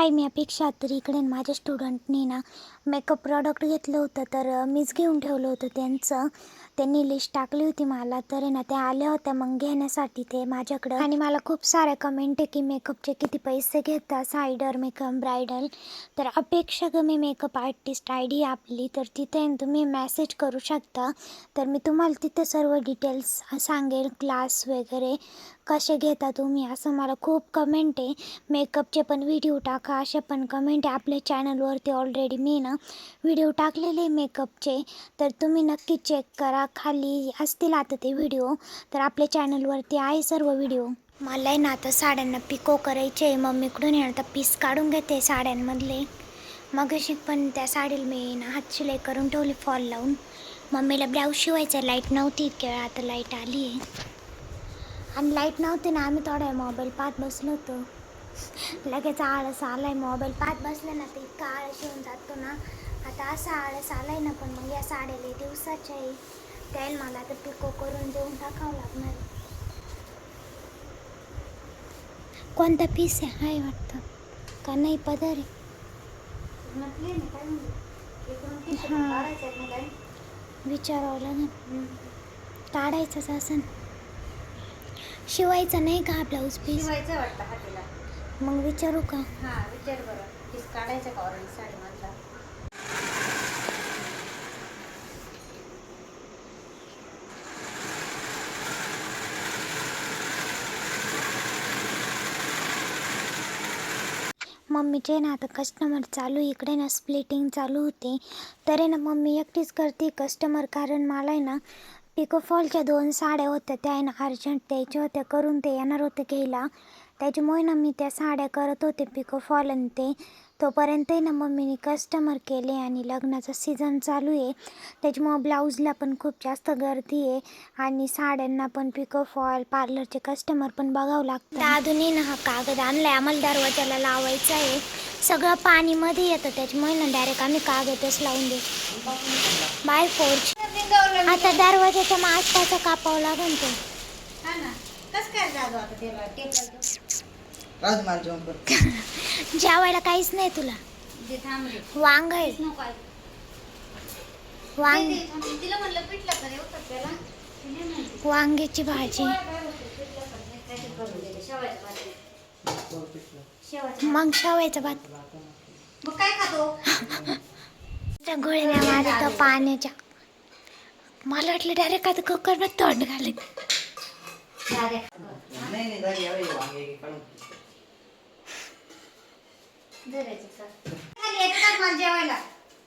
हाय मी अपेक्षा तर इकडे माझ्या स्टुडंटनी ना मेकअप प्रॉडक्ट घेतलं होतं तर मीच घेऊन ठेवलं होतं त्यांचं. त्यांनी लिस्ट टाकली होती मला तर आहे ना त्या आल्या होत्या मग घेण्यासाठी ते माझ्याकडं. आणि मला खूप साऱ्या कमेंट आहे की मेकअपचे किती पैसे घेतात सायडर मेकअप ब्रायडल तर अपेक्षा कमी मी मेकअप आर्टिस्ट आय डी आपली तर तिथे तुम्ही मेसेज करू शकता. तर मी तुम्हाला तिथे सर्व डिटेल्स सांगेल क्लास वगैरे. कसे घेता तुम्ही असं मला खूप कमेंट आहे. मेकअपचे पण व्हिडिओ टाका असे पण कमेंट आहे. आपल्या चॅनलवरती ऑलरेडी मी ना व्हिडिओ टाकलेले मेकअपचे तर तुम्ही नक्की चेक करा. खाली असतील आता ते व्हिडिओ तर आपल्या चॅनलवरती आहे सर्व व्हिडिओ मला आहे ना आता साड्यांना पिको करायचे आहे. मम्मीकडून आहे तर आता पीस काढून घेते साड्यांमधले. मग अशी पण त्या साडीला मी ना हात शिलाई करून ठेवली फॉल लावून. मम्मीला ब्लाऊज शिवायचा लाइट नव्हती इतक्या वेळा. आता लाइट आली आहे. आणि लाइट नव्हती ना आम्ही थोडा मोबाईल पाहत बसलो होतो. लगेच आळस आलाय मोबाईल पाहत बसले ना ते इतका आळस येऊन जातो ना. आता असा आळस आलाय ना पण मग या साडेला दिवसाच्या आहे. त्याला मला आता पिको करून देऊन टाकावं लागणार. कोणता पीस आहे हाय वाटतं. का नाही पदर आहे. हां. विचारावं लागेल. काढायचंच असं शिवायचं नाही का ब्लाऊज पीस शिवायचं वाटतं हातीला. मग विचारू का? हा विचार बरं. पीस काढायचं का ऑरेंज साडीमधला मम्मीचे ना आता कस्टमर चालू इकडे ना स्प्लिटिंग चालू होती तर ना मम्मी एकटीच करते कस्टमर कारण मला आहे ना पिकोफॉलच्या दोन साड्या होत्या. त्या आहे ना अर्जंट द्यायच्या होत्या. करून ते येणार होते घ्यायला. त्याच्यामुळे ना मी त्या साड्या करत होते पिकोफॉल आणि ते. तोपर्यंत आहे ना मम्मीने कस्टमर केले आणि लग्नाचा सीझन चालू आहे. त्याच्यामुळं ब्लाऊजला पण खूप जास्त गर्दी आहे आणि साड्यांना पण पिकोफॉल पार्लरचे कस्टमर पण बघावं लागतं. दादूनी ना हा कागद आणलाय आम्हाला दरवाजाला लावायचा आहे. सगळं पाणीमध्ये येतं त्याच्यामुळे ना डायरेक्ट आम्ही कागदच लावून देतो बाय फोर्च आता दरवाजाच्या मग आसपासचा कापावं लागेल तो. राजू मला जेवण कर जेवायला काहीच नाही तुला जे थांब रे वांग आहे नको. वांग ते- ते थांब. तिला म्हणलं पिठलं करे होतं त्याला ती नाही म्हणते. वांग्याची भाजी पोळ्या काय होतं, पिठलं पण नाही, काहीतरी करून दिलं. शेवायचं भात. शेवायचं भात. मग शेवायचा भात मग काय खातो त्या गोळ्या त्या पाण्याच्या मला वाटलं डायरेक्ट आता कुकरमध्ये तोंड दाद्या. नाही नाही दादी यावेळी वांगे काढून धरायचं सर. खाली येतं का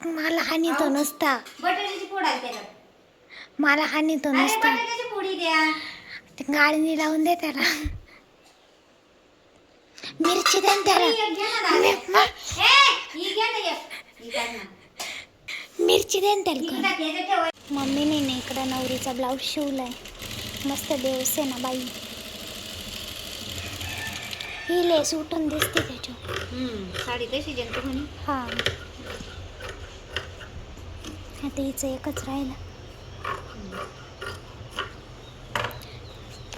मला हानी तो नुसता. बटाट्याची आहे त्याला मला हानी तो अरे नुसता. बटाट्याची द्या. ते गाळणी लावून दे त्याला. मिरची दे ना त्याला. ही एक घे ना दाद्या. मी- ए, ही घे ना एक. ही टाक ना. मिरची दे ना ही त्याला टाक, याच्यात ठेव. मम्मीने ना इकडं नवरीचा ब्लाऊज शिवलाय. मस्त देवस ना बाई. ही लेस उठून दिसते त्याच्यावर. हम्म, साडी तशी जंतू म्हणे. हा. आता हिचं एकच राहिला.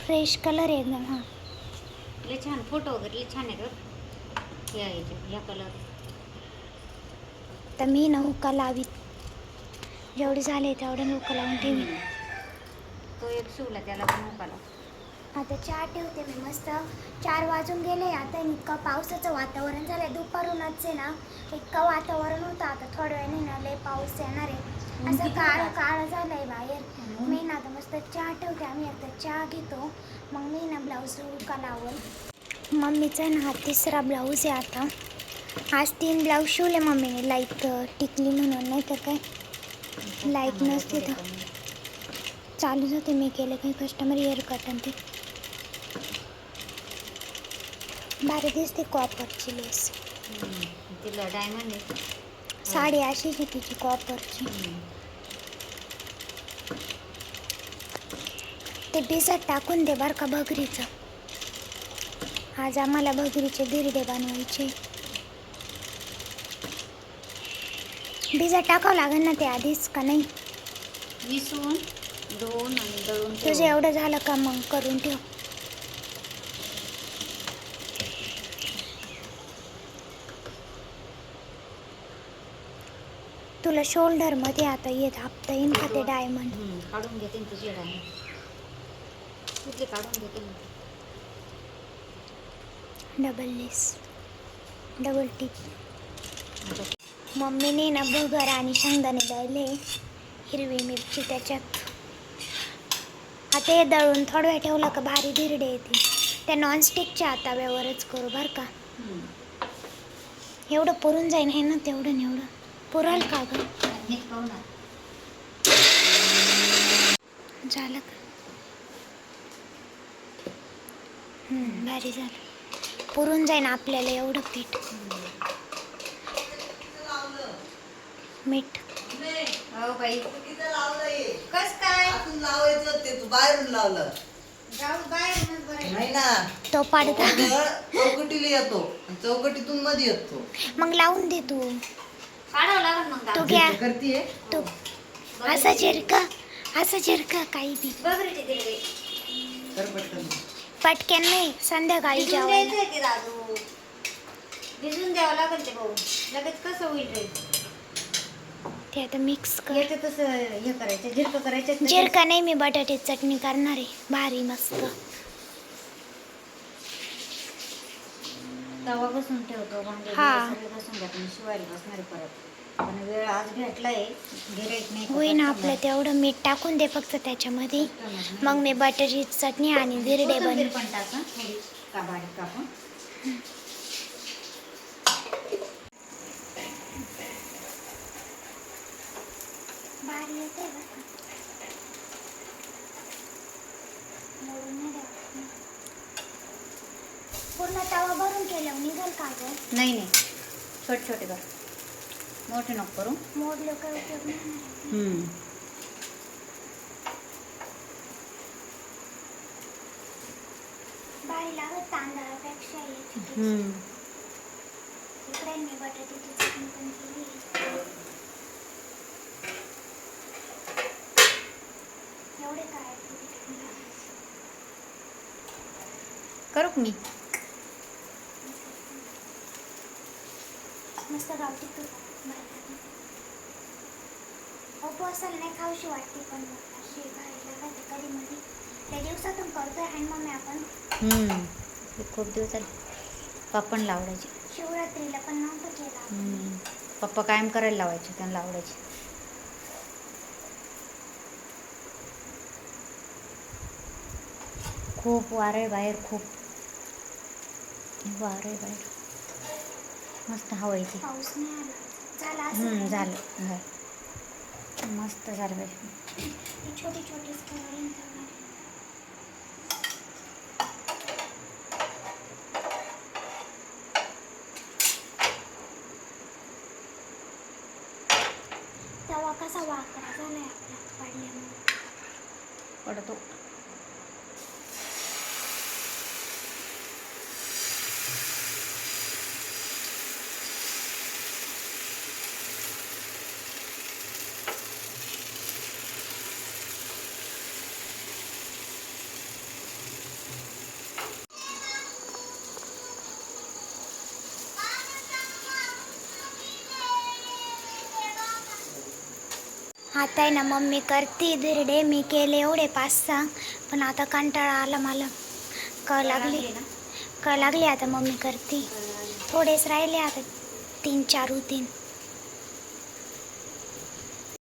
फ्रेश कलर आहे एकदम हा. लय छान फोटो वगैरे लय छान बरं. या याच्यात या कलर तर मी ना हुक्का लावीत. जेवढे झाले तेवढे हुक्का लावून ठेवी तो एक शिवला त्याला पण उकाला आता चहा ठेवते मी मस्त. चार वाजून गेले आता इतकं पावसाचं वातावरण झालंय. दुपारूनच आहे ना इतकं वातावरण होतं आता. थोड्या वेळाने ना लय पाऊस येणार आहे. असं काळं काळं झालंय बाहेर. मी ना आता मस्त चहा ठेवते. आम्ही आता चहा घेतो. मग मी ना ब्लाऊज हुक्का लावल मम्मीचा ना हा तिसरा ब्लाऊज आहे आता. आज तीन ब्लाऊज शिवले मम्मीने. लाइट टिकली म्हणून नाही तर काय? लाइट नसते तर. चालूच होते. मी केले काही कस्टमर इयर कट आणि ते. भारी दिसते कॉपरची लेस. तिला डायमंड आहे. साडी अशीच आहे तिची कॉपरची ते भिजत टाकून दे बरं का भगरीचं. आज आम्हाला भगरीचे धिरडे बनवायचे. भिजत टाकावं लागेल ना ते आधीच का नाही? आणि दळून तुझं. एवढं झालं का मग करून ठेव. तुला शोल्डरमध्ये आता येत आपता येईन का ते डायमंड हम्म, काढून घेते ना तुझी डायमंड काढून घेते ना डबल लेस डबल आता मम्मीने ना भगर आणि शेंगदाणे द्यायले हिरवी मिरची त्याच्यात. आता हे दळून थोडं वेळ ठेवलं का भारी धिरडे येते त्या नॉनस्टिकच्या तव्यावरच करू बरं का. हम्म. एवढं पुरून जाईन हे ना तेवढं न एवढं पुराल का गं? झालं का? हम्म, भारी झालं. पुरून जाईन आपल्याला एवढं पीठ. मीठ. हो ते तू बाहेरून लावलं. जाऊ बाहेरूनच बरं. नाही ना. तो पाडता चौकटीला येतो. चौकटीतून मध्ये येतो. मग लावून दे तू. काढावं लागेल मग तू. घ्या. तू. असा झिरका असा झिरका काही बी. बघ रे ते दिले कर पटकन. पटक्यान नाही संध्याकाळी भिजून जेवायला. द्यायचंय की दादू? भिजून द्यावं लागेल ते भाऊ. लगेच कसं होईल रे? ते आता मिक्स कर. याचं तसं हे करायचं झिरकं करायचं जिरका नाही मी बटाट्याची चटणी करणार आहे. भारी मस्त. तवा बसून ठेवतो भांडे हा. सगळे बसून घ्या तुम्ही शिवायला बसणार आहे परत. पण वेळ आज भेटलाय गिराईक नाही होईन आपलं तेवढं मीठ टाकून दे फक्त त्याच्यामध्ये. मग मी बटाट्याची चटणी आणि धिरडे कोथिंबीर बनव पण टाका थोडी का बारीक कापून भारी येते. मोडून नाही द्यावं. पूर्ण तवा भरून केलं निघाल का गं? नाही नाही. छोटे छोटे कर. मोठे नको करू. मोडलं काय उपयोग नाही. होणार. भारी लागत तांदळापेक्षा याची. इकडे मी बटाट्याची चटणी पण केली एवढे काय करू का मी? मस्त गावठी तूप. उपवासाला नाही खाऊशी वाटते पण अशी भारी लागते कधी मध्ये त्या दिवसातून करतोय आणि मग आपण. खूप दिवस झाले पप्पांना आवडायचे शिवरात्रीला पण नव्हतं केलं. पप्पा कायम करायला लावायचे त्यांना आवडायचे खूप वारं बाहेर खूप. वारं बाहेर. मस्त हवा येते. पाऊस नाही आला. झाला झालं. झालं. मस्त झालं पाहिजे छोटी छोटी तवा कसा वाकडा झालाय आपला पडल्यामुळे. पडतो. आता आहे ना मम्मी करते धिरडे मी केले एवढे पाच सहा. पण आता कंटाळा आला मला. क लागली. क लागली आता मम्मी करते. थोडेच राहिले आता तीन चार होतीन.